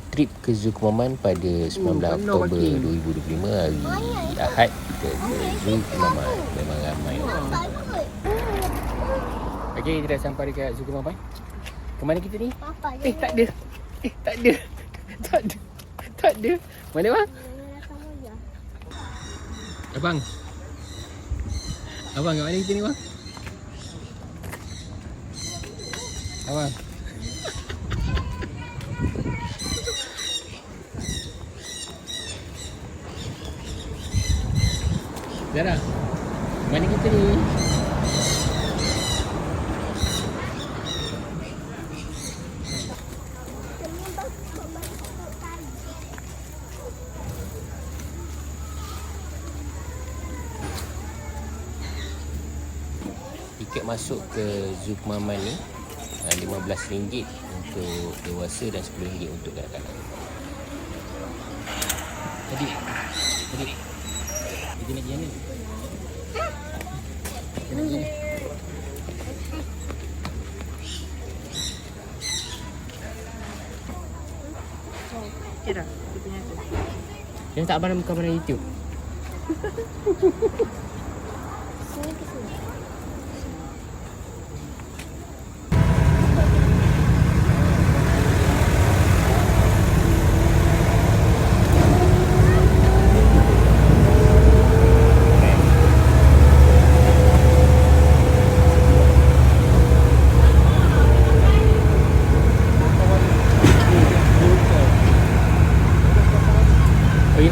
trip ke Zoo Kemaman pada 19 Oktober 2025 hari Ahad kita ke Zoo Kemaman. Memang ramai. Okey, kita dah sampai dekat Zoo Kemaman. Ke mana kita ni? Papa Eh, tak ada. Eh, tak ada. Tak ada. Tak ada. Mana bang? Abang. Abang kat mana kita ni bang? Abang. Zara. Mana kita ni? Tiket masuk ke Zoo Kemaman ni ah, RM15 untuk dewasa dan RM10 untuk kanak-kanak. Tadi, tadi. Kita nak pergi mana? Kita nak mana? Dah. Kita punya tu. Yang tak barang bukan barang YouTube. Sini ke sini. Oh ya.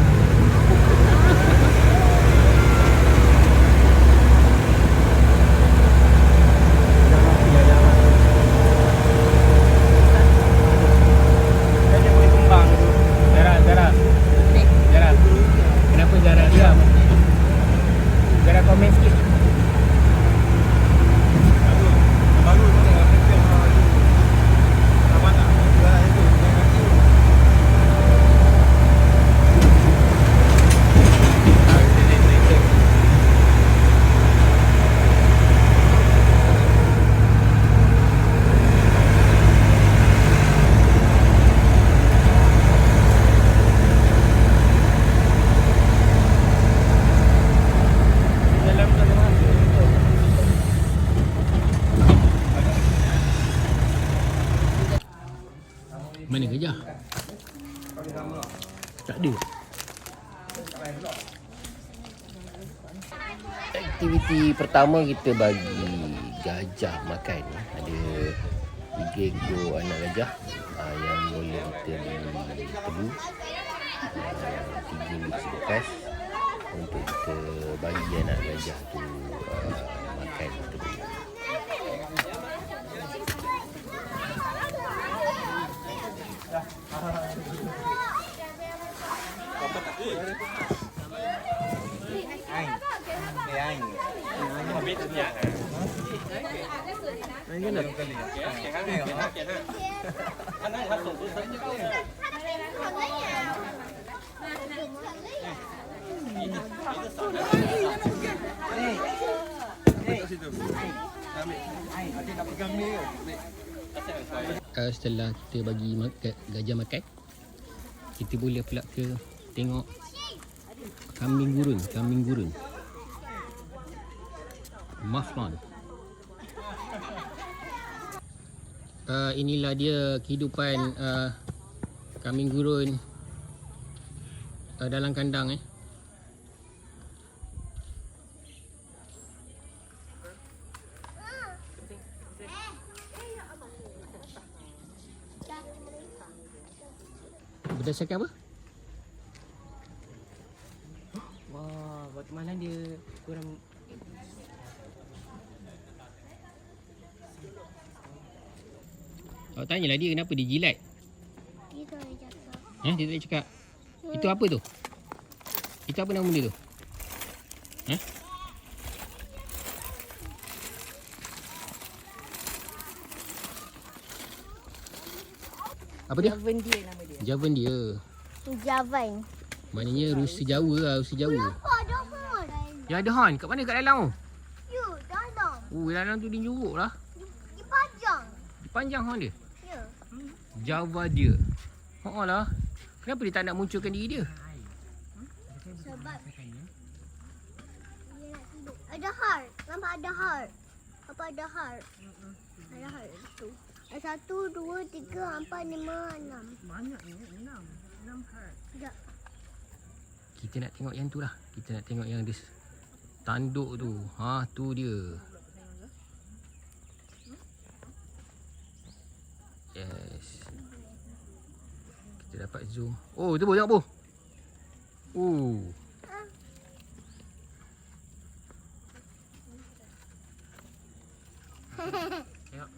Dia boleh kembang tu. Zara, Zara. Zara. Kenapa Zara diam? Zara komen sikit. Baru tu tengok film Apa nak jual itu? Dalam dalam Mana gajah? Tak ada. Aktiviti pertama kita bagi gajah makan. Ada tiga ekor anak gajah uh, yang boleh kita beli tebu. Tiga biji bekas untuk kita bagi anak gajah tu uh, makan tebu. Uh, setelah kita bagi makan, gajah makan kita boleh pula ke tengok kambing gurun kambing gurun. Maflon uh, inilah dia kehidupan uh, kambing gurun uh, dalam kandang eh berdasarkan apa? Wah, waktu malam dia kurang Awak tanyalah dia kenapa dia jilat. Itu yang cakap. Ha? Dia tak boleh cakap. Itu apa tu? Itu apa nama dia tu? Ha? Apa dia? Javan dia nama dia. Javan dia. Javan. Maknanya rusa Jawa lah, rusa Jawa. Apa ada hon? Ya ada Han. Kat mana kat dalam tu? You, dalam. Oh, dalam tu dia nyuruk lah. Dipajang. Panjang Han dia. Ya. Java dia. Oh lah. Kenapa dia tak nak munculkan diri dia? Sebab dia. Ada heart. Nampak ada heart. Apa ada heart? Ada heart tu. Satu, dua, tiga, empat, lima, enam. Banyak ni, enam. Enam heart. Sekejap. Kita nak tengok yang tu lah. Kita nak tengok yang dia tanduk tu. Ha, tu dia. Yes. Kita dapat zoom. Oh, tu boh, tengok boh. Oh. Tengok.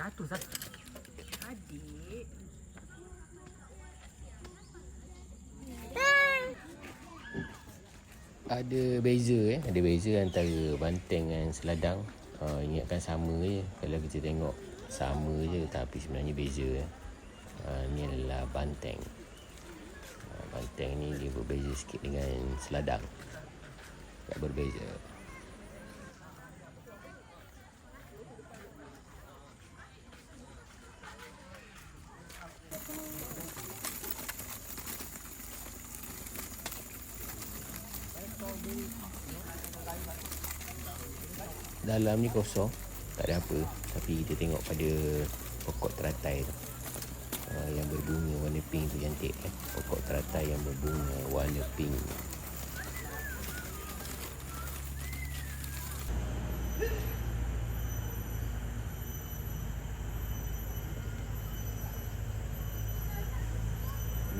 Jatuh satu. Adik. Ada beza eh? Ada beza antara banteng dan seladang. Uh, ingatkan sama je kalau kita tengok sama je tapi sebenarnya beza eh. uh, ni adalah banteng. Uh, banteng ni dia berbeza sikit dengan seladang. Tak berbeza dalam ni kosong. Tak ada apa. Tapi kita tengok pada pokok teratai tu. Uh, yang berbunga warna pink tu cantik eh. Pokok teratai yang berbunga warna pink.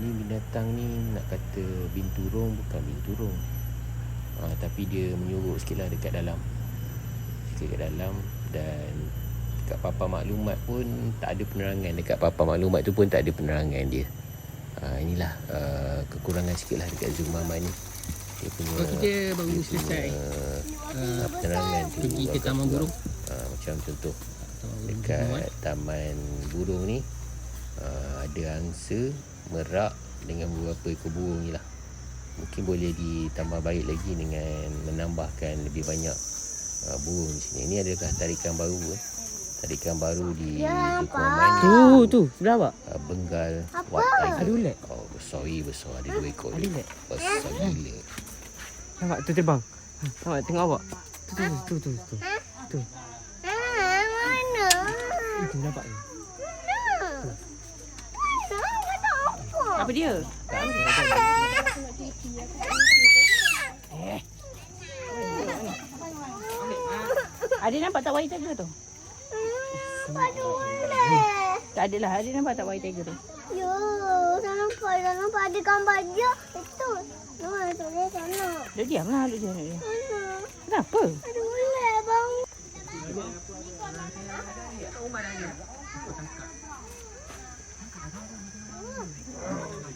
Ni binatang ni nak kata binturong bukan binturong uh, tapi dia menyuruk sikit lah dekat dalam sikit kat dalam dan dekat papan maklumat pun tak ada penerangan dekat papan maklumat tu pun tak ada penerangan dia uh, inilah uh, kekurangan sikit lah dekat Zoom Mama ni dia punya Oh, kita baru dia selesai. punya, uh, penerangan tu Pergi ke Taman kurang. Burung. uh, macam contoh Taman dekat taman burung ni uh, ada angsa merak dengan beberapa ekor burung ni lah mungkin boleh ditambah baik lagi dengan menambahkan lebih banyak uh, burung di sini ini adakah tarikan baru eh? tarikan baru di Ya, Dukuh Aman Tu, tu. Sebelah apa? uh, Bengal Apa? White Tiger Ada ulat? oh besar eh, besar ada dua ekor Ada dia. ulat? besar gila Nampak tu terbang. Nampak tengok awak. Tu tu tu tu tu. Tu. Mana? Tu nampak tu. Mana? Apa? Apa dia? Ada nampak tak white tiger tu? Hmm. Tak ada lah. Ada nampak tak white tiger tu? Yo, tak nampak, tak nampak ada gambar dia. Itu. Nama tu dia sana. Dia diam lah. Dia diam. Dia diam. Mana? Kenapa? Ada ular bang.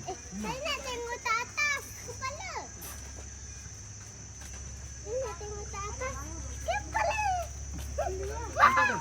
Eh, saya nak tengok tak atas kepala. Saya nak tengok tak atas kepala. Nampak?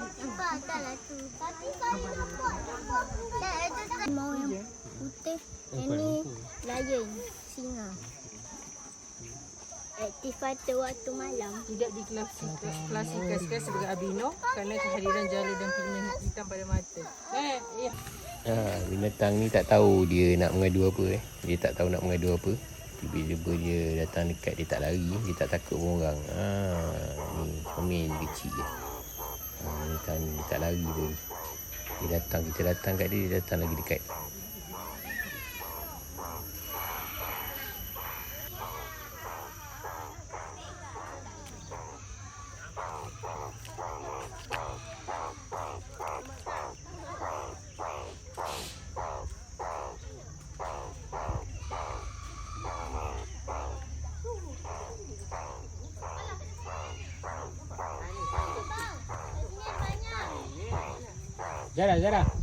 Nampak tak lah tu. Tapi saya nampak. nampak. Tak, itu tak. Mau yang putih. Yang ni lion. Singa. Aktivator waktu malam. Tidak diklasifikasikan sebagai albino kerana kehadiran jala dan pigmen hitam pada mata. Eh, ya. Ha, binatang ni tak tahu dia nak mengadu apa eh. Dia tak tahu nak mengadu apa. Tiba-tiba dia datang dekat dia tak lari, dia tak takut pun orang. Ha, ni comel dia kecil je. Ha, ni dia tak lari pun. Dia datang, kita datang kat dia, dia datang lagi dekat. Zara, Zara.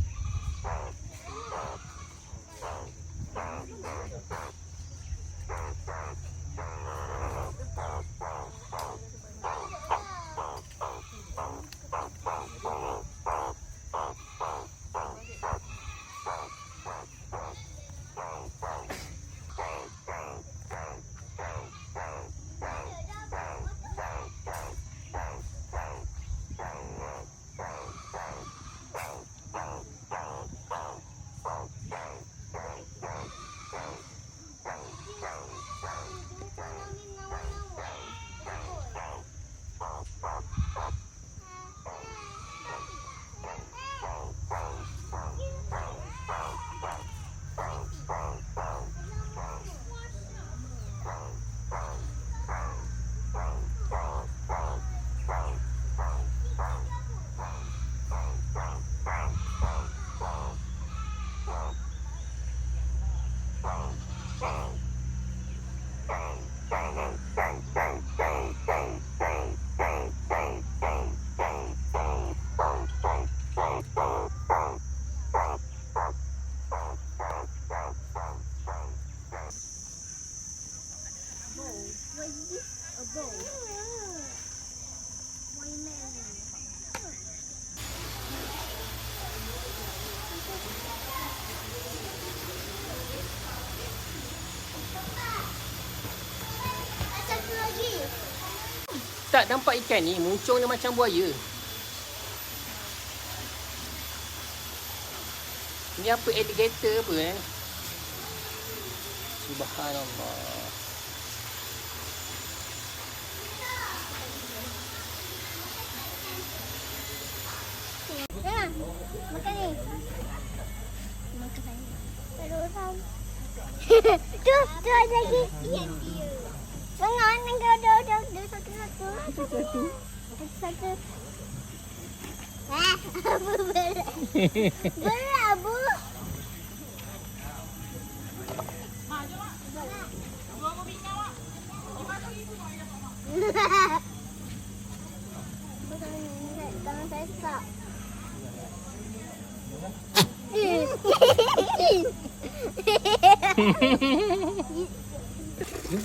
Tak nampak ikan ni, muncung dia macam buaya. Ni apa alligator apa eh? Subhanallah. Jangan. Makan ni. Makan ni. Terus sam. tu, tu lagi. Jangan, enggak ada, ada, ada satu satu. Satu satu. Satu satu. Ah. Tangan saya sesak.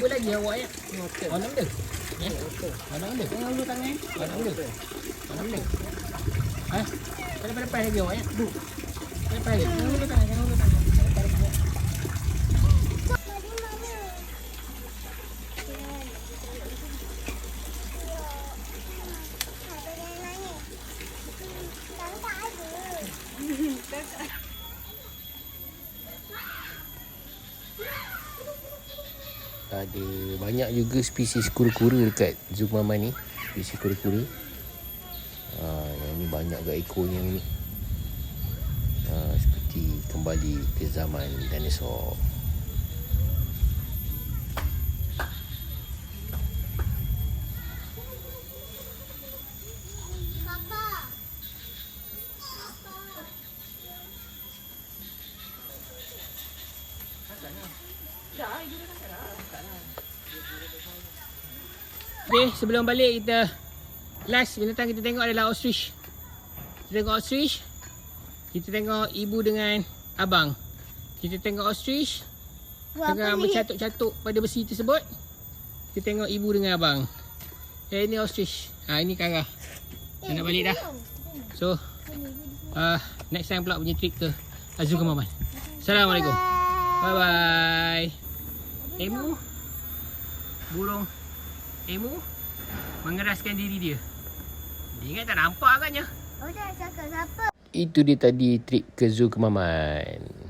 Jumpa lagi awak ya. Mana benda? Ya. Mana benda? Tengok dulu tangan. Mana benda? Mana benda? Ha? Pada pada depan lagi awak ya. Du. Pada depan lagi. Tengok dulu tangan, tengok dulu tangan. Mari mana? Ada yang nangis. Tak ada. Ada banyak juga spesies kura-kura dekat Zoo Maman ni. Spesies kura-kura. Ha, yang ni banyak gak ekornya ni. Ha, seperti kembali ke zaman dinosaur. Sebelum balik kita last binatang kita tengok adalah ostrich. Kita tengok ostrich. Kita tengok ibu dengan abang. Kita tengok ostrich Buat tengah bercatuk-catuk pada besi tersebut. Kita tengok ibu dengan abang. Eh ini ostrich. Ha ini Kara. Dah nak balik dah. So uh, next time pula punya trip ke Azul Kemaman. Assalamualaikum. Bye bye. Emu. Burung Emu mengeraskan diri dia. Dia ingat tak nampak agaknya. Oh, dah cakap siapa? Itu dia tadi trip ke Zoo Kemaman.